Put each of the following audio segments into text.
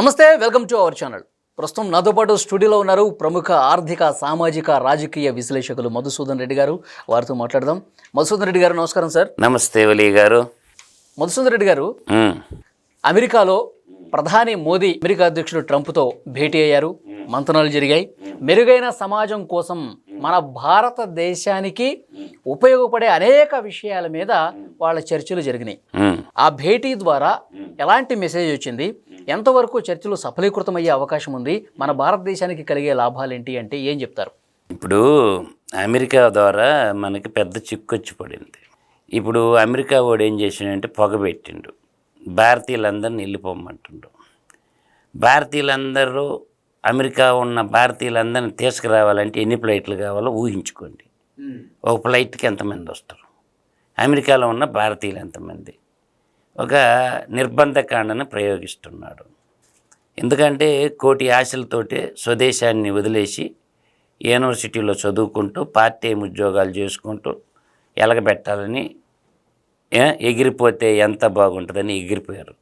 నమస్తే welcome to our channel. ప్రస్తుతం నాతో పాటు స్టూడియోలో ఉన్నారు ప్రముఖ ఆర్థిక సామాజిక రాజకీయ విశ్లేషకులు మధుసూదన్ రెడ్డి గారు. వారితో మాట్లాడదాం. మధుసూదన్ రెడ్డి గారు నమస్కారం సార్. నమస్తే వలి గారు. మధుసూదన్ రెడ్డి గారు అమెరికాలో ప్రధాని మోదీ అమెరికా అధ్యక్షుడు ట్రంప్తో భేటీ అయ్యారు. మంతనాలు జరిగాయి. మెరుగైన సమాజం కోసం మన భారతదేశానికి ఉపయోగపడే అనేక విషయాల మీద వాళ్ళ చర్చలు జరిగినాయి. ఆ భేటీ ద్వారా ఎలాంటి మెసేజ్ వచ్చింది? ఎంతవరకు చర్చలు సఫలీకృతమయ్యే అవకాశం ఉంది? మన భారతదేశానికి కలిగే లాభాలు ఏంటి అంటే ఏం చెప్తారు? ఇప్పుడు అమెరికా ద్వారా మనకి పెద్ద చిక్కొచ్చి పడింది. ఇప్పుడు అమెరికా వాడు ఏం చేసిండంటే పొగ పెట్టిండు. భారతీయులందరిని వెళ్ళిపోమంటుండు భారతీయులందరూ అమెరికా ఉన్న భారతీయులందరిని తీసుకురావాలంటే ఎన్ని ఫ్లైట్లు కావాలో ఊహించుకోండి. ఒక ఫ్లైట్కి ఎంతమంది వస్తారు? అమెరికాలో ఉన్న భారతీయులు ఎంతమంది? ఒక నిర్బంధకాండను ప్రయోగిస్తున్నాడు. ఎందుకంటే కోటి ఆశలతోటే స్వదేశాన్ని వదిలేసి యూనివర్సిటీలో చదువుకుంటూ పార్ట్ టైం ఉద్యోగాలు చేసుకుంటూ ఎలగబెట్టాలని ఎగిరిపోతే ఎంత బాగుంటుందని ఎగిరిపోయారు.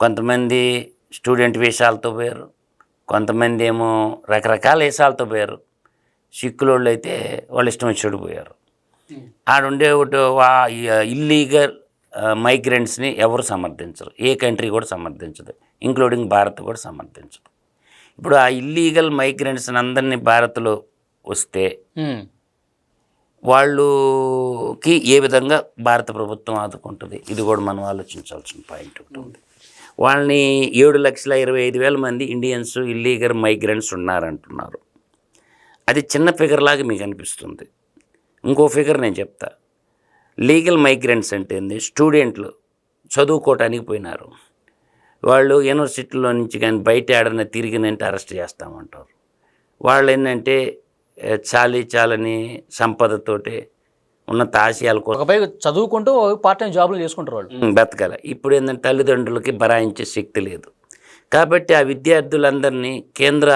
కొంతమంది స్టూడెంట్ వేషాలతో పోయారు కొంతమంది ఏమో రకరకాల వేషాలతో పోయారు. సిక్కులోళ్ళు అయితే వాళ్ళు ఇష్టం వచ్చి పోయారు. ఆడుండే ఒకటి ఇల్లీగల్ మైగ్రెంట్స్ని ఎవరు సమర్థించరు? ఏ కంట్రీ కూడా సమర్థించదు. ఇంక్లూడింగ్ భారత్ కూడా సమర్థించదు. ఇప్పుడు ఆ ఇల్లీగల్ మైగ్రెంట్స్ని అందరినీ భారత్లో వస్తే వాళ్ళకి ఏ విధంగా భారత ప్రభుత్వం ఆదుకుంటుంది? ఇది కూడా మనం ఆలోచించాల్సిన పాయింట్ ఒకటి ఉంది. వాళ్ళని ఏడు లక్షల ఇరవై ఐదు వేల మంది ఇండియన్స్ ఇల్లీగల్ మైగ్రెంట్స్ ఉన్నారంటున్నారు. అది చిన్న ఫిగర్ లాగా మీకు అనిపిస్తుంది. ఇంకో ఫిగర్ నేను చెప్తా. లీగల్ మైగ్రెంట్స్ అంటే ఏంది? స్టూడెంట్లు చదువుకోవటానికి పోయినారు. వాళ్ళు యూనివర్సిటీలో నుంచి కానీ బయట ఆడన తిరిగినంటే అరెస్ట్ చేస్తామంటారు. వాళ్ళు ఏంటంటే చాలీ చాలని సంపదతోటి ఉన్నత ఆశయాల కోసం చదువుకుంటూ పార్ట్ టైం జాబులు చేసుకుంటారు వాళ్ళు. బతకాల. ఇప్పుడు ఏంటంటే తల్లిదండ్రులకి బరాయించే శక్తి లేదు. కాబట్టి ఆ విద్యార్థులందరినీ కేంద్ర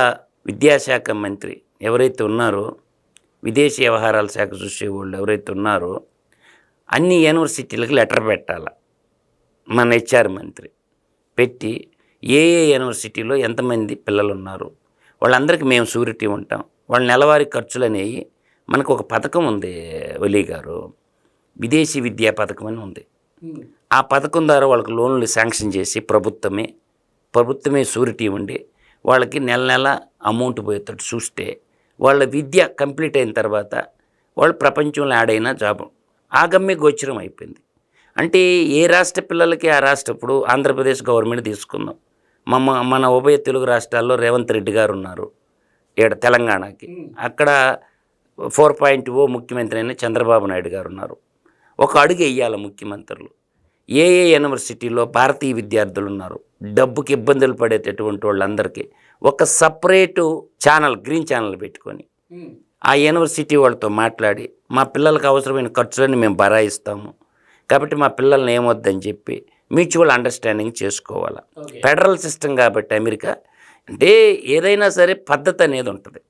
విద్యాశాఖ మంత్రి ఎవరైతే ఉన్నారో విదేశీ వ్యవహారాల శాఖ చూసేవాళ్ళు ఎవరైతే ఉన్నారో అన్ని యూనివర్సిటీలకు లెటర్ పెట్టాల? మన హెచ్ఆర్ మంత్రి పెట్టి ఏ ఏ యూనివర్సిటీలో ఎంతమంది పిల్లలు ఉన్నారు వాళ్ళందరికీ మేము షూరిటీ ఉంటాం. వాళ్ళ నెలవారీ ఖర్చులు అనేవి మనకు ఒక పథకం ఉంది ఒలీ గారు. విదేశీ విద్యా పథకం అని ఉంది. ఆ పథకం ద్వారా వాళ్ళకి లోన్లు శాంక్షన్ చేసి ప్రభుత్వమే ప్రభుత్వమే షూరిటీ ఉండి వాళ్ళకి నెల నెల అమౌంట్ పోయేటట్టు చూస్తే వాళ్ళ విద్య కంప్లీట్ అయిన తర్వాత వాళ్ళు ప్రపంచంలో ఆడైనా జాబ్. ఆగమ్య గోచరం అయిపోయింది. అంటే ఏ రాష్ట్ర పిల్లలకి ఆ రాష్ట్ర ఇప్పుడు ఆంధ్రప్రదేశ్ గవర్నమెంట్ తీసుకుందాం. మన మన ఉభయ తెలుగు రాష్ట్రాల్లో రేవంత్ రెడ్డి గారు ఉన్నారు. ఇక్కడ తెలంగాణకి. అక్కడ ఫోర్ పాయింట్ ఓ ముఖ్యమంత్రి అయిన చంద్రబాబు నాయుడు గారు ఉన్నారు. ఒక అడుగు వేయాలి ముఖ్యమంత్రులు. ఏ ఏ యూనివర్సిటీలో భారతీయ విద్యార్థులు ఉన్నారు. డబ్బుకి ఇబ్బందులు పడేటటువంటి వాళ్ళందరికీ ఒక సపరేటు ఛానల్ గ్రీన్ ఛానల్ పెట్టుకొని ఆ యూనివర్సిటీ వాళ్ళతో మాట్లాడి మా పిల్లలకు అవసరమైన ఖర్చులని మేము బరాయిస్తాము. కాబట్టి మా పిల్లల్ని ఏమొద్దని చెప్పి మ్యూచువల్ అండర్స్టాండింగ్ చేసుకోవాలి. ఫెడరల్ సిస్టమ్ కాబట్టి అమెరికా అంటే ఏదైనా సరే పద్ధతి అనేది ఉంటుంది.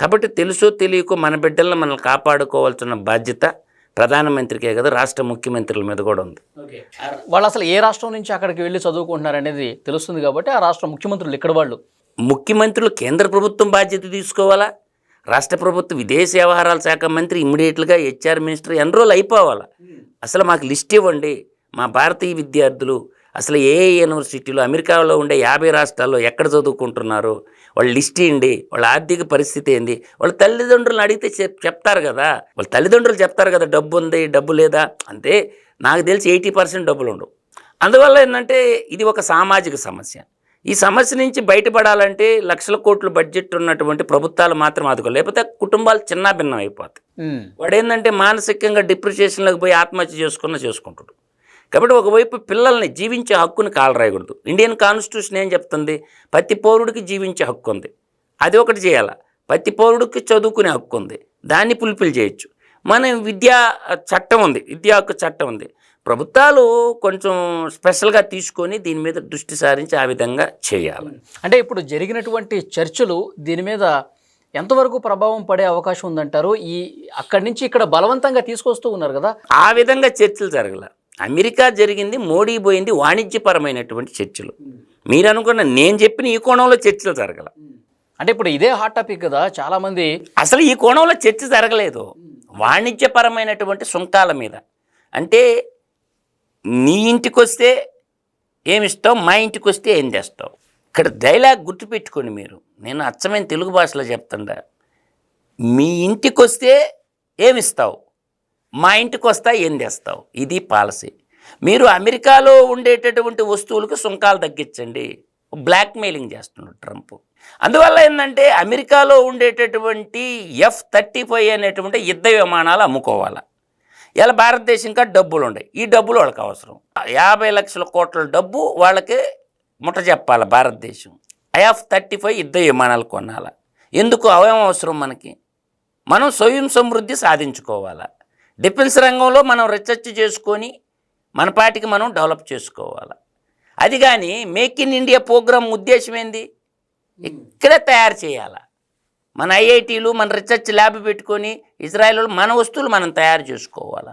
కాబట్టి తెలుసో తెలియకో మన బిడ్డలను మనల్ని కాపాడుకోవాల్సిన బాధ్యత ప్రధానమంత్రికే కదా రాష్ట్ర ముఖ్యమంత్రుల మీద కూడా ఉంది. వాళ్ళు అసలు ఏ రాష్ట్రం నుంచి అక్కడికి వెళ్ళి చదువుకుంటున్నారు అనేది తెలుస్తుంది కాబట్టి ఆ రాష్ట్ర ముఖ్యమంత్రులు ఇక్కడ వాళ్ళు. ముఖ్యమంత్రులు కేంద్ర ప్రభుత్వం బాధ్యత తీసుకోవాలా? రాష్ట్ర ప్రభుత్వ విదేశీ వ్యవహారాల శాఖ మంత్రి ఇమ్మీడియట్గా హెచ్ఆర్ మినిస్టర్ ఎన్రోల్ అయిపోవాలా. అసలు మాకు లిస్ట్ ఇవ్వండి. మా భారతీయ విద్యార్థులు అసలు ఏ యూనివర్సిటీలో అమెరికాలో ఉండే యాభై రాష్ట్రాల్లో ఎక్కడ చదువుకుంటున్నారు? వాళ్ళ లిస్ట్ ఏంటి వాళ్ళ ఆర్థిక పరిస్థితి ఏంది? వాళ్ళ తల్లిదండ్రులను అడిగితే చెప్ చెప్తారు కదా. వాళ్ళ తల్లిదండ్రులు చెప్తారు కదా డబ్బు ఉంది డబ్బు లేదా? అంటే నాకు తెలిసి ఎయిటీ పర్సెంట్ డబ్బులు ఉండవు. అందువల్ల ఏంటంటే ఇది ఒక సామాజిక సమస్య. ఈ సమస్య నుంచి బయటపడాలంటే లక్షల కోట్ల బడ్జెట్ ఉన్నటువంటి ప్రభుత్వాలు మాత్రం ఆదుకో లేకపోతే కుటుంబాలు చిన్నాభిన్నం అయిపోతాయి. ఉమ్, వాడు ఏంటంటే మానసికంగా డిప్రెషన్లోకి పోయి ఆత్మహత్య చేసుకున్న చేసుకుంటాడు. కాబట్టి ఒకవైపు పిల్లల్ని జీవించే హక్కుని కాలరాయకూడదు. ఇండియన్ కాన్స్టిట్యూషన్ ఏం చెప్తుంది? ప్రతి పౌరుడికి జీవించే హక్కు ఉంది. అది ఒకటి చేయాలి. ప్రతి పౌరుడికి చదువుకునే హక్కు ఉంది. దాన్ని పులిపిల్ చేయొచ్చు. మన విద్యా చట్టం ఉంది. విద్యా హక్కు చట్టం ఉంది. ప్రభుత్వాలు కొంచెం స్పెషల్గా తీసుకొని దీని మీద దృష్టి సారించి ఆ విధంగా చేయాలి. అంటే ఇప్పుడు జరిగినటువంటి చర్చలు దీని మీద ఎంతవరకు ప్రభావం పడే అవకాశం ఉందంటారు? ఈ అక్కడి నుంచి ఇక్కడ బలవంతంగా తీసుకొస్తూ ఉన్నారు కదా? ఆ విధంగా చర్చలు జరగల. అమెరికా జరిగింది మోడీ పోయింది వాణిజ్యపరమైనటువంటి చర్చలు. మీరు అనుకున్న నేను చెప్పిన ఈ కోణంలో చర్చలు జరగల. అంటే ఇప్పుడు ఇదే హాట్ టాపిక్ కదా చాలా మంది అసలు ఈ కోణంలో చర్చ జరగలేదు. వాణిజ్యపరమైనటువంటి సుంకాల మీద. అంటే నీ ఇంటికి వస్తే ఏమిస్తావు? మా ఇంటికి వస్తే ఏం చేస్తావు? ఇక్కడ డైలాగ్ గుర్తుపెట్టుకోండి మీరు. నేను అచ్చమైన తెలుగు భాషలో చెప్తుండా. మీ ఇంటికి వస్తే ఏమిస్తావు? మా ఇంటికి వస్తా ఏం తెస్తావు ఇది పాలసీ. మీరు అమెరికాలో ఉండేటటువంటి వస్తువులకు సుంకాలు తగ్గించండి. బ్లాక్మెయిలింగ్ చేస్తున్నాడు ట్రంప్. అందువల్ల ఏంటంటే అమెరికాలో ఉండేటటువంటి ఎఫ్ థర్టీ ఫైవ్ అనేటువంటి యుద్ధ విమానాలు అమ్ముకోవాలి? ఇలా భారతదేశం ఇంకా డబ్బులు ఉన్నాయి ఈ డబ్బులు వాళ్ళకి అవసరం. యాభై లక్షల కోట్ల డబ్బు వాళ్ళకి ముట్ట చెప్పాలి భారతదేశం. ఎఫ్ థర్టీ ఫైవ్ యుద్ధ విమానాలు కొనాలి. ఎందుకు? అవేం అవసరం మనకి? మనం స్వయం సమృద్ధి సాధించుకోవాలి. డిఫెన్స్ రంగంలో మనం రీసెర్చ్ చేసుకొని మన పాటికి మనం డెవలప్ చేసుకోవాలి. అది కానీ మేక్ ఇన్ ఇండియా ప్రోగ్రామ్ ఉద్దేశం ఏంది? ఇక్కడే తయారు చేయాలి. మన ఐఐటీలు మన రీసెర్చ్ ల్యాబ్ పెట్టుకొని ఇజ్రాయెల్ మన వస్తువులు మనం తయారు చేసుకోవాలి?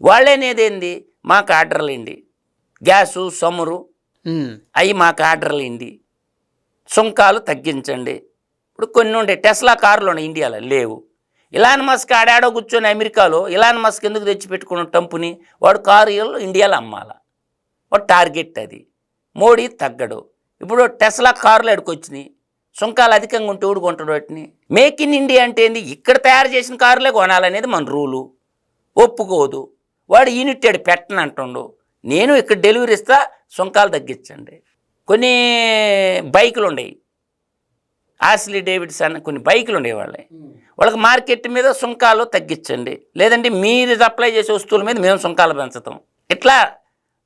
వాళ్ళేనేది ఏంది మాకు ఆర్డర్లు ఇండి గ్యాసు సమురు ఉమ్, అవి మాకు ఆర్డర్లు ఇండి సుంకాలు తగ్గించండి. ఇప్పుడు కొన్ని ఉండే టెస్లా కార్లు ఉన్నాయి ఇండియాలో లేవు. ఇలాన్ మస్క్ ఆడాడో కూర్చొని అమెరికాలో ఇలాన్ మస్క్ ఎందుకు తెచ్చి పెట్టుకున్న టంపుని వాడు కారు ఇండియాలో అమ్మాల? వాడు టార్గెట్ అది. మోడీ తగ్గడు. ఇప్పుడు టెస్లా కార్లు ఎడుకొచ్చినాయి సుంకాలు అధికంగా ఉంటే ఊడు కొంటాడు వాటిని? మేక్ ఇన్ ఇండియా అంటే ఏంది? ఇక్కడ తయారు చేసిన కారులే కొనాలనేది మన రూలు. ఒప్పుకోదు. వాడు యూనిట్ ఏడు పెట్టను అంటుండు. నేను ఇక్కడ డెలివరీ ఇస్తా సుంకాలు తగ్గించండి. కొన్ని బైకులు ఉండేవి ఆస్లీ డేవిడ్స్ అన్న కొన్ని బైకులు ఉండేవి వాళ్ళే. వాళ్ళకి మార్కెట్ మీద సుంకాలు తగ్గించండి. లేదంటే మీరు సప్లై చేసే వస్తువుల మీద మేము సుంకాలు పెంచుతాం. ఇట్లా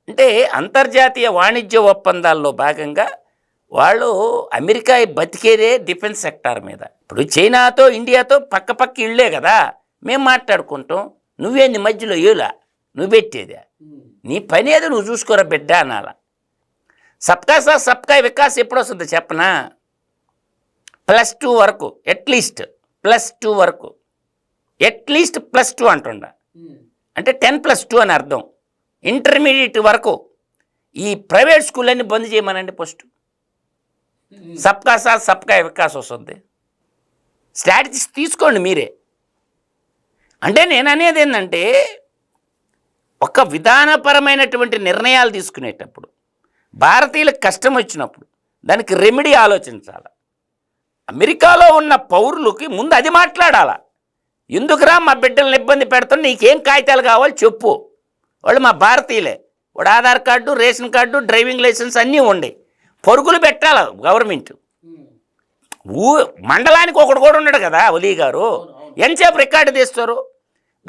అంటే అంతర్జాతీయ వాణిజ్య ఒప్పందాల్లో భాగంగా వాళ్ళు అమెరికా బతికేదే డిఫెన్స్ సెక్టార్ మీద. ఇప్పుడు చైనాతో ఇండియాతో పక్క పక్క ఇళ్ళే కదా. మేము మాట్లాడుకుంటాం. నువ్వేంది మధ్యలో ఏలా? నువ్వు పెట్టేదే. నీ పని ఏదో నువ్వు చూసుకోరా బిడ్డ అనాల. సబ్కా సార్ సబ్కా వికాస్ ఎప్పుడు వస్తుంది చెప్పనా? ప్లస్ టూ వరకు అట్లీస్ట్ ప్లస్ టూ వరకు. అట్లీస్ట్ ప్లస్ టూ అంటుండ. అంటే టెన్ ప్లస్ టూ అని అర్థం. ఇంటర్మీడియట్ వరకు. ఈ ప్రైవేట్ స్కూల్ అన్నీ బంద్ చేయమనండి ఫస్ట్. సబ్కా సాత్ సబ్కా వికాస్ వస్తుంది. స్ట్రాటజీస్ తీసుకోండి మీరే. అంటే నేను అనేది ఏంటంటే ఒక విధానపరమైనటువంటి నిర్ణయాలు తీసుకునేటప్పుడు భారతీయులకు కష్టం వచ్చినప్పుడు దానికి రెమెడీ ఆలోచించాలి? అమెరికాలో ఉన్న పౌరులకి ముందు అది మాట్లాడాలా? ఎందుకురా మా బిడ్డలను ఇబ్బంది పెడుతున్నా? నీకేం కాగితాలు కావాలి చెప్పు. వాళ్ళు మా భారతీయులే. వాడు Aadhaar card ration card driving licence అన్నీ ఉండే. పరుగులు పెట్టాలి గవర్నమెంట్. ఊ మండలానికి ఒకడు కూడా ఉన్నాడు కదా ఒలీ గారు. ఎంతసేపు రికార్డు తీస్తారు?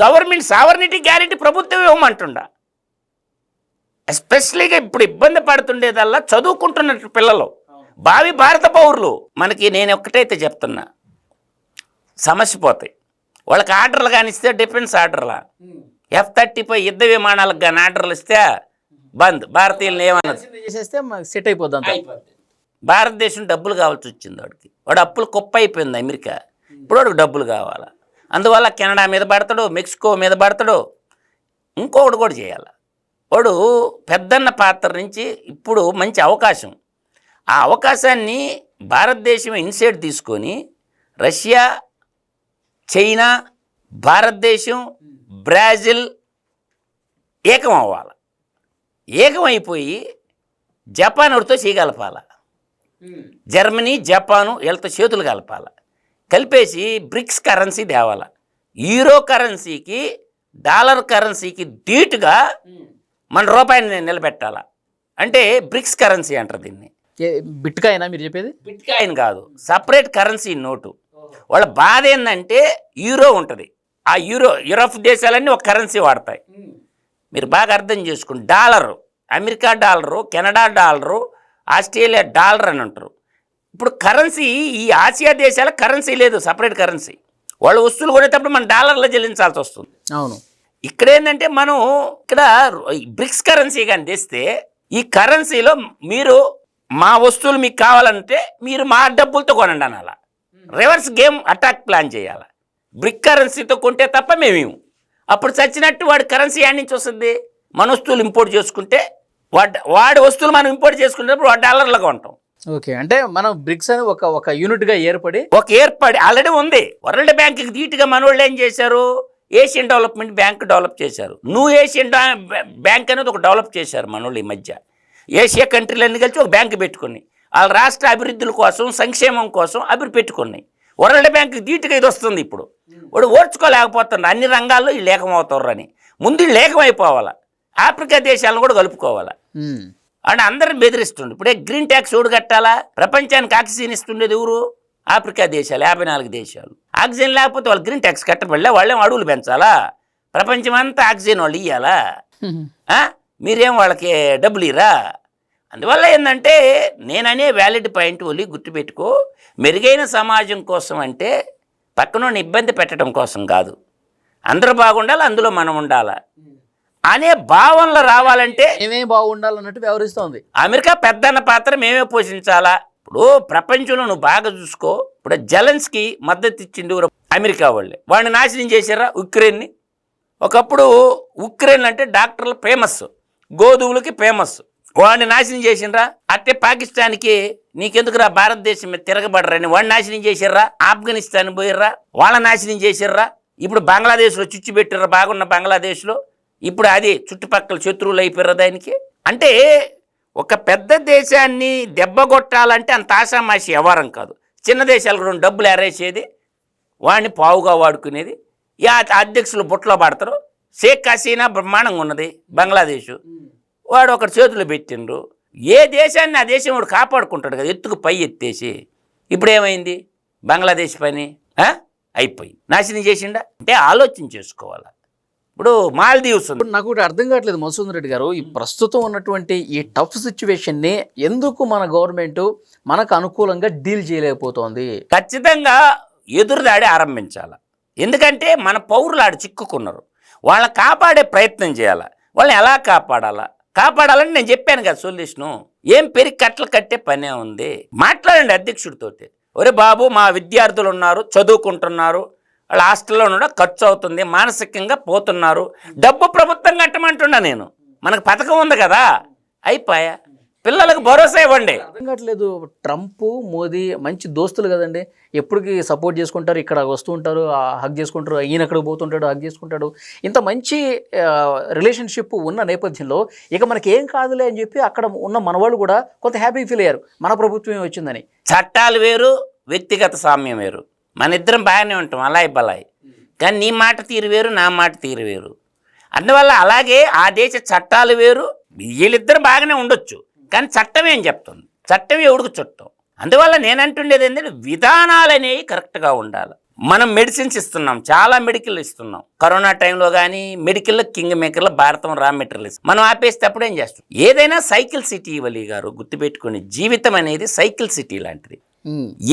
గవర్నమెంట్ సావర్నిటీ గ్యారెంటీ ప్రభుత్వం ఇవ్వమంటుండ. ఎస్పెషలీగా ఇప్పుడు ఇబ్బంది పడుతుండేదల్లా చదువుకుంటున్న పిల్లలు. భావి భారత పౌరులు మనకి నేను ఒక్కటైతే చెప్తున్నా. సమస్య పోతాయి వాళ్ళకి ఆర్డర్లు కానీ ఇస్తే డిఫెన్స్ ఆర్డర్లా. ఎఫ్ థర్టీ ఫైవ్ యుద్ధ విమానాలకు కానీ ఆర్డర్లు ఇస్తే బంద్. భారతీయులను ఏమన్నది చేసేస్తే సెట్ అయిపోద్ది భారతదేశం డబ్బులు కావాల్సి వచ్చింది వాడికి. వాడు అప్పులు కుప్ప అయిపోయింది అమెరికా. ఇప్పుడు వాడికి డబ్బులు కావాలా? అందువల్ల కెనడా మీద పడతాడు మెక్సికో మీద పడతాడు. ఇంకొకటి కూడా చేయాలి. వాడు పెద్దన్న పాత్ర నుంచి ఇప్పుడు మంచి అవకాశం. ఆ అవకాశాన్ని భారతదేశం ఇన్సైడ్ తీసుకొని రష్యా చైనా భారతదేశం బ్రాజిల్ ఏకం అవ్వాలి ఏకమైపోయి జపాన్ వాడితో చేయగలపాల. జర్మనీ జపాను వీళ్ళతో చేతులు కలపాల. కలిపేసి బ్రిక్స్ కరెన్సీ తేవాల. యూరో కరెన్సీకి డాలర్ కరెన్సీకి ధీటుగా మన రూపాయిని నిలబెట్టాల. అంటే బ్రిక్స్ కరెన్సీ అంటారు దీన్ని. బిట్కాయనా మీరు చెప్పేది? బిట్ కాయిన్ కాదు. Separate currency note. వాళ్ళ బాధ ఏంటంటే యూరో ఉంటుంది. ఆ యూరో యూరోప్ దేశాలన్నీ ఒక కరెన్సీ వాడతాయి. మీరు బాగా అర్థం చేసుకోండి dollar America dollar Canada dollar Australia dollar అని అంటారు. ఇప్పుడు కరెన్సీ ఈ ఆసియా దేశాల కరెన్సీ లేదు సపరేట్ కరెన్సీ. వాళ్ళు వస్తువులు కొనేటప్పుడు మనం డాలర్లో చెల్లించాల్సి వస్తుంది. అవును. ఇక్కడ ఏంటంటే మనం ఇక్కడ బ్రిక్స్ కరెన్సీ కానీ తెస్తే ఈ కరెన్సీలో మీరు మా వస్తువులు మీకు కావాలంటే మీరు మా డబ్బులతో కొనండి అనాల. రివర్స్ గేమ్ అటాక్ ప్లాన్ చేయాలి. బ్రిక్ కరెన్సీతో కొంటే తప్ప మేము. అప్పుడు చచ్చినట్టు వాడి కరెన్సీ యాడ్ నుంచి వస్తుంది. మన వస్తువులు ఇంపోర్ట్ చేసుకుంటే వాడి వాడి వస్తువులు మనం ఇంపోర్ట్ చేసుకునేటప్పుడు వాడి డాలర్లుగా ఉంటాం. ఓకే అంటే మనం బ్రిక్స్ అని ఒక ఒక యూనిట్గా ఏర్పడి ఒక ఏర్పడి ఆల్రెడీ ఉంది. వరల్డ్ బ్యాంక్కి ధీటుగా మనోళ్ళు ఏం చేశారు? ఏషియన్ డెవలప్మెంట్ బ్యాంక్ డెవలప్ చేశారు. నువ్వు ఏషియన్ బ్యాంక్ అనేది ఒక డెవలప్ చేశారు మనోళ్ళు ఈ మధ్య. ఏషియా కంట్రీలన్నీ కలిసి ఒక బ్యాంక్ పెట్టుకుని వాళ్ళ రాష్ట్ర అభివృద్ధుల కోసం సంక్షేమం కోసం అభివృద్ధి పెట్టుకున్నాయి వరల్డ్ బ్యాంక్ ధీటుగా ఇది వస్తుంది ఇప్పుడు. వాడు ఓర్చుకోలేకపోతున్నారు అన్ని రంగాల్లో వీళ్ళు ఏకమవుతారు అని ముందు ఏకమైపోవాలా. ఆఫ్రికా దేశాలను కూడా కలుపుకోవాలా. అని అందరిని బెదిరిస్తుండు ఇప్పుడే గ్రీన్ ట్యాక్స్ ఓడి కట్టాలా? ప్రపంచానికి ఆక్సిజన్ ఇస్తుండేది ఎవరు? ఆఫ్రికా దేశాలు యాభై నాలుగు దేశాలు. ఆక్సిజన్ లేకపోతే వాళ్ళు గ్రీన్ ట్యాక్స్ కట్టబడలే వాళ్ళేం అడవులు పెంచాలా? ప్రపంచం అంతా ఆక్సిజన్ వాళ్ళు ఇయ్యాలా? మీరేం వాళ్ళకి డబ్బులు ఇరా అందువల్ల ఏంటంటే నేననే వ్యాలిడ్ పాయింట్ ఒలి గుర్తుపెట్టుకో. మెరుగైన సమాజం కోసం అంటే పక్కన ఇబ్బంది పెట్టడం కోసం కాదు. అందరూ బాగుండాలి? అందులో మనం ఉండాలా? అనే భావనలో రావాలంటే మేమే బాగుండాలన్నట్టు వ్యవహరిస్తోంది. అమెరికా పెద్దన్న పాత్ర మేమే పోషించాలా? ఇప్పుడు ప్రపంచంలో నువ్వు బాగా చూసుకో. ఇప్పుడు జలన్స్కి మద్దతు ఇచ్చింది? అమెరికా వాళ్ళే. వాడిని నాశనం చేశారా ఉక్రెయిన్ని? ఒకప్పుడు ఉక్రెయిన్ అంటే డాక్టర్లు ఫేమస్ గోధువులకి ఫేమస్ వాడిని నాశనం చేసిండ్రా? అట్టే పాకిస్తాన్కి నీకెందుకురా భారతదేశం మీద తిరగబడరని? వాడిని నాశనం చేసిర్రా? ఆఫ్ఘనిస్తాన్ పోయిర్రా? వాళ్ళ నాశనం చేసిర్రా? ఇప్పుడు బంగ్లాదేశ్లో చుచ్చు పెట్టిర్రా? బాగున్న బంగ్లాదేశ్లో? ఇప్పుడు అది చుట్టుపక్కల శత్రువులు అయిపోయారు దానికి? అంటే ఒక పెద్ద దేశాన్ని దెబ్బగొట్టాలంటే అంత ఆషామాషి వ్యవహారం కాదు. చిన్న దేశాలకు రెండు డబ్బులు ఎరేసేది వాడిని పావుగా వాడుకునేది. ఈ అధ్యక్షులు బుట్టలో పడతారు. షేక్ హసీనా బ్రహ్మాండంగా ఉన్నది బంగ్లాదేశు. వాడు ఒకటి చేతులు పెట్టిండ్రు. ఏ దేశాన్ని ఆ దేశం వాడు కాపాడుకుంటాడు కదా ఎత్తుకు పై ఎత్తేసి. ఇప్పుడు ఏమైంది? బంగ్లాదేశ్ పని? అయిపోయి. నాశనం చేసిండా? అంటే ఆలోచన చేసుకోవాలి. ఇప్పుడు మాల్దీవ్స్ నాకు ఒకటి అర్థం కావట్లేదు మధుసూదన్ రెడ్డి గారు ఈ ప్రస్తుతం ఉన్నటువంటి ఈ టఫ్ సిచ్యువేషన్ని ఎందుకు మన గవర్నమెంట్ మనకు అనుకూలంగా డీల్ చేయలేకపోతోంది? ఖచ్చితంగా ఎదురుదాడి ఆరంభించాలి. ఎందుకంటే మన పౌరులు ఆడ చిక్కుకున్నారు. వాళ్ళని కాపాడే ప్రయత్నం చేయాలి. వాళ్ళని ఎలా కాపాడాలా? కాపాడాలని నేను చెప్పాను కదా సొల్యూషను ఏం పెరిగి కట్టలు కట్టే పనే ఉంది. మాట్లాడండి అధ్యక్షుడితోటి. ఒరే బాబు మా విద్యార్థులు ఉన్నారు చదువుకుంటున్నారు. వాళ్ళ హాస్టల్లో ఉండడం ఖర్చు అవుతుంది మానసికంగా పోతున్నారు. డబ్బు ప్రభుత్వం కట్టమంటున్నా నేను. మనకు పథకం ఉంది కదా. అయిపోయా? పిల్లలకు భరోసా ఇవ్వండి. అర్థం కావట్లేదు ట్రంప్ మోదీ మంచి దోస్తులు కదండి. ఎప్పటికి సపోర్ట్ చేసుకుంటారు ఇక్కడ వస్తూ ఉంటారు హక్ చేసుకుంటారు ఈయన అక్కడికి పోతుంటాడు హక్ చేసుకుంటాడు. ఇంత మంచి రిలేషన్షిప్ ఉన్న నేపథ్యంలో ఇక మనకి ఏం కాదులే అని చెప్పి అక్కడ ఉన్న మనవాళ్ళు కూడా కొంత హ్యాపీ ఫీల్ అయ్యారు. మన ప్రభుత్వమే వచ్చిందని. చట్టాలు వేరు వ్యక్తిగత సామ్యం వేరు. మన ఇద్దరం బాగానే ఉంటాం అలాయ్ బలాయ్ కానీ నీ మాట తీరు వేరు నా మాట తీరు వేరు. అందువల్ల అలాగే ఆ దేశ చట్టాలు వేరు వీళ్ళిద్దరు బాగానే ఉండొచ్చు. కానీ చట్టం ఏం చెప్తుంది? చట్టం ఎవడికి చుట్టం? అందువల్ల నేను అంటుండేది ఏంటంటే విధానాలు అనేవి కరెక్ట్గా ఉండాలి. మనం మెడిసిన్స్ ఇస్తున్నాం చాలా మెడికల్ ఇస్తున్నాం. కరోనా టైంలో కానీ మెడికల్లో కింగ్ మేకర్లో భారతం రా మెటీరియల్స్. మనం ఆపేస్తే అప్పుడు ఏం చేస్తాం? ఏదైనా సైకిల్ సిటీ ఇవ్వలి గారు గుర్తుపెట్టుకుని జీవితం అనేది సైకిల్ సిటీ లాంటిది.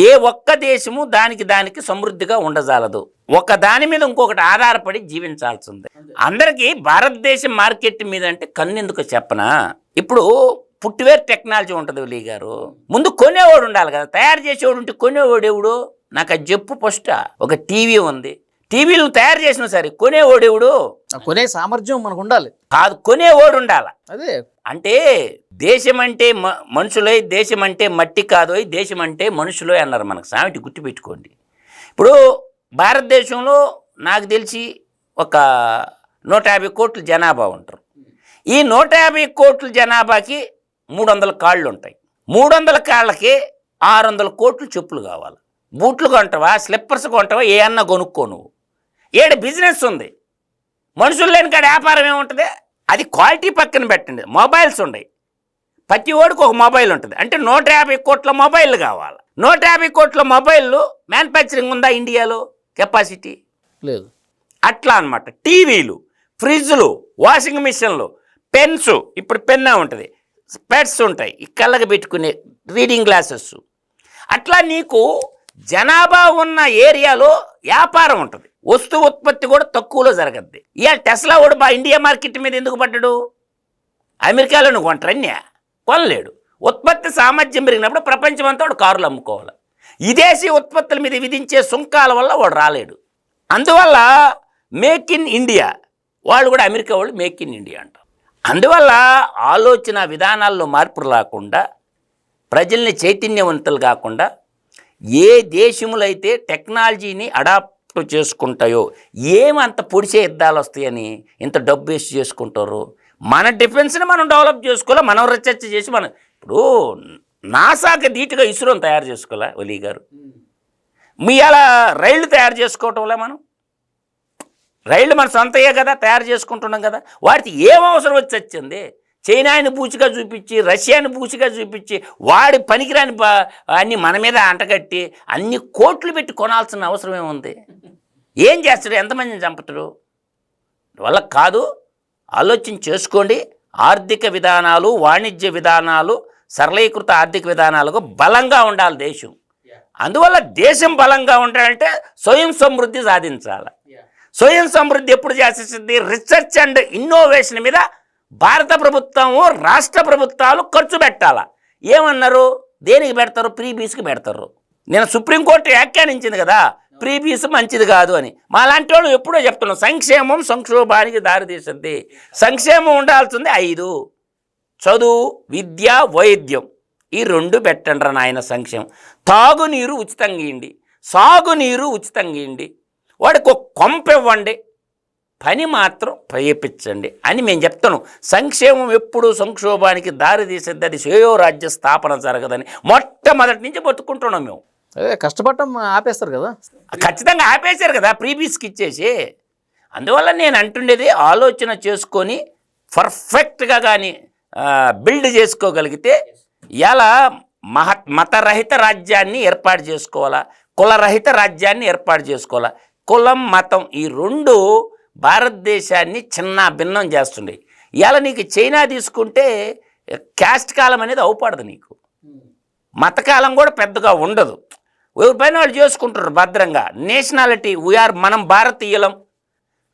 ఏ ఒక్క దేశము దానికి దానికి సమృద్ధిగా ఉండజాలదు. ఒక దాని మీద ఇంకొకటి ఆధారపడి జీవించాల్సిందే. అందరికీ భారతదేశం మార్కెట్ మీద అంటే కన్నెందుకు చెప్పనా? ఇప్పుడు పుట్టివేర్ టెక్నాలజీ ఉంటుంది వలీ గారు. ముందు కొనేవాడు ఉండాలి కదా. తయారు చేసేవాడు ఉంటే కొనేవాడు ఎవడు? నాకు అది చెప్పు ఫస్ట్. ఒక టీవీ ఉంది. టీవీలు తయారు చేసిన సరే కొనేవాడు ఎవడు? కొనే సామర్థ్యం మనకు ఉండాలి. కాదు కొనేవాడు ఉండాలి. అదే. అంటే దేశం అంటే మనుషులై దేశం అంటే మట్టి కాదోయ్ దేశం అంటే మనుషులే అన్నారు మనకు. సామెటి గుర్తుపెట్టుకోండి. ఇప్పుడు భారతదేశంలో నాకు తెలిసి ఒక నూట యాభై కోట్ల జనాభా ఉంటారు. ఈ నూట యాభై కోట్ల జనాభాకి మూడు వందల కాళ్ళు ఉంటాయి మూడు వందల కాళ్ళకి ఆరు వందల కోట్లు చెప్పులు కావాలి. బూట్లు కొంటావా స్లిప్పర్స్ కొంటావా ఏ అన్నా కొనుక్కో నువ్వు. ఏడు బిజినెస్ ఉంది. మనుషులు లేని కాడ వ్యాపారం ఏముంటుంది? అది క్వాలిటీ పక్కన పెట్టండి. మొబైల్స్ ఉన్నాయి. ప్రతి ఓడికి ఒక మొబైల్ ఉంటుంది. అంటే నూట యాభై కోట్ల మొబైల్ కావాలి. నూట యాభై కోట్ల మొబైల్ మ్యానుఫ్యాక్చరింగ్ ఉందా ఇండియాలో? కెపాసిటీ? లేదు. అట్లా అన్నమాట. టీవీలు ఫ్రిడ్జ్లు వాషింగ్ మిషన్లు పెన్స్ ఇప్పుడు పెన్నా ఉంటుంది. స్పెట్స్ ఉంటాయి. ఈ కళ్ళకి పెట్టుకునే రీడింగ్ గ్లాసెస్. అట్లా నీకు జనాభా ఉన్న ఏరియాలో వ్యాపారం ఉంటుంది. వస్తు ఉత్పత్తి కూడా తక్కువలో జరగద్ది. ఇవాళ టెస్లా కూడా బా ఇండియా మార్కెట్ మీద ఎందుకు పడ్డాడు? అమెరికాలో నువ్వు కొంటారన్యా కొనలేడు. ఉత్పత్తి సామర్థ్యం పెరిగినప్పుడు ప్రపంచం అంతా వాడు కారులు అమ్ముకోవాలి. విదేశీ ఉత్పత్తుల మీద విధించే సుంకాల వల్ల వాడు రాలేడు. అందువల్ల మేక్ ఇన్ ఇండియా. వాళ్ళు కూడా అమెరికా వాళ్ళు మేక్ ఇన్ ఇండియా అంటారు. అందువల్ల ఆలోచన విధానాల్లో మార్పులు రాకుండా ప్రజల్ని చైతన్యవంతులు కాకుండా ఏ దేశములు అయితే టెక్నాలజీని అడాప్ట్ చేసుకుంటాయో ఏమంత పొడిచే యుద్ధాలు వస్తాయని ఇంత డబ్బు వేస్ట్ చేసుకుంటారు? మన డిఫెన్స్ని మనం డెవలప్ చేసుకోవాలి? మనం రీసెర్చ్ చేసి మనం ఇప్పుడు నాసాకి ధీటుగా ఇస్రోని తయారు చేసుకోవాలా ఒలీ గారు మీ అలా రైళ్ళు తయారు చేసుకోవటంలే మనం? రైళ్ళు మన సొంతయే కదా తయారు చేసుకుంటున్నాం కదా. వాటికి ఏం అవసరం వచ్చి వచ్చింది? చైనాని పూచిగా చూపించి రష్యాని పూచిగా చూపించి వాడి పనికిరాని అన్ని మన మీద అంటగట్టి అన్ని కోట్లు పెట్టి కొనాల్సిన అవసరం ఏముంది? ఏం చేస్తాడు? ఎంతమందిని చంపుతాడు? వల్ల కాదు ఆలోచన చేసుకోండి. ఆర్థిక విధానాలు వాణిజ్య విధానాలు సరళీకృత ఆర్థిక విధానాలకు బలంగా ఉండాలి దేశం. అందువల్ల దేశం బలంగా ఉండాలంటే స్వయం సమృద్ధి సాధించాలి. స్వయం సమృద్ధి ఎప్పుడు చేసేసింది? రీసెర్చ్ అండ్ ఇన్నోవేషన్ మీద భారత ప్రభుత్వము రాష్ట్ర ప్రభుత్వాలు ఖర్చు పెట్టాల? ఏమన్నారు? దేనికి పెడతారు? ప్రీబీస్కి పెడతారు. నేను సుప్రీంకోర్టు వ్యాఖ్యానించింది కదా ప్రీబీస్ మంచిది కాదు అని. మా లాంటి వాళ్ళు ఎప్పుడో చెప్తున్నాం సంక్షేమం సంక్షోభానికి దారితీస్తుంది సంక్షేమం ఉండాల్సింది ఐదు. చదువు విద్య వైద్యం. ఈ రెండు పెట్టండి నాయన సంక్షేమం. తాగునీరు ఉచితంగా ఇవ్వండి సాగునీరు ఉచితంగా ఇవ్వండి వాడికి ఒక కొంప ఇవ్వండి. పని మాత్రం ప్రయపించండి అని మేము చెప్తాను. సంక్షేమం ఎప్పుడు సంక్షోభానికి దారి తీసేది అది శ్రేయో రాజ్య స్థాపన జరగదని మొట్టమొదటి నుంచి బతుకుంటున్నాం మేము. అదే కష్టపడటం ఆపేస్తారు కదా. ఖచ్చితంగా ఆపేశారు కదా ప్రీబీస్కి ఇచ్చేసి. అందువల్ల నేను అంటుండేది ఆలోచన చేసుకొని పర్ఫెక్ట్గా కానీ బిల్డ్ చేసుకోగలిగితే ఇలా మహ మతరహిత రాజ్యాన్ని ఏర్పాటు చేసుకోవాలా కులరహిత రాజ్యాన్ని ఏర్పాటు చేసుకోవాలా. కులం మతం ఈ రెండు భారతదేశాన్ని చిన్న భిన్నం చేస్తుండే ఇవాళ నీకు చైనా తీసుకుంటే క్యాస్ట్ కాలం అనేది అవుపడదు నీకు. మతకాలం కూడా పెద్దగా ఉండదు. ఎవరి పైన వాళ్ళు చేసుకుంటారు భద్రంగా. నేషనాలిటీ వీఆర్ మనం భారతీయులం.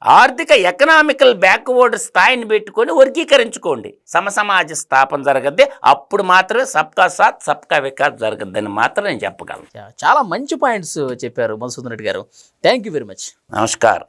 ఆర్థిక ఎకనామికల్ బ్యాక్వర్డ్ స్థాయిని పెట్టుకొని వర్గీకరించుకోండి. సమసమాజ స్థాపన జరగద్ది అప్పుడు మాత్రమే సబ్కా సాత్ సబ్కా వికాస్ జరగద్దని మాత్రం నేను చెప్పగలను. చాలా మంచి పాయింట్స్ చెప్పారు మధుసూదన్ రెడ్డి గారు. థ్యాంక్ యూ వెరీ మచ్ నమస్కారం.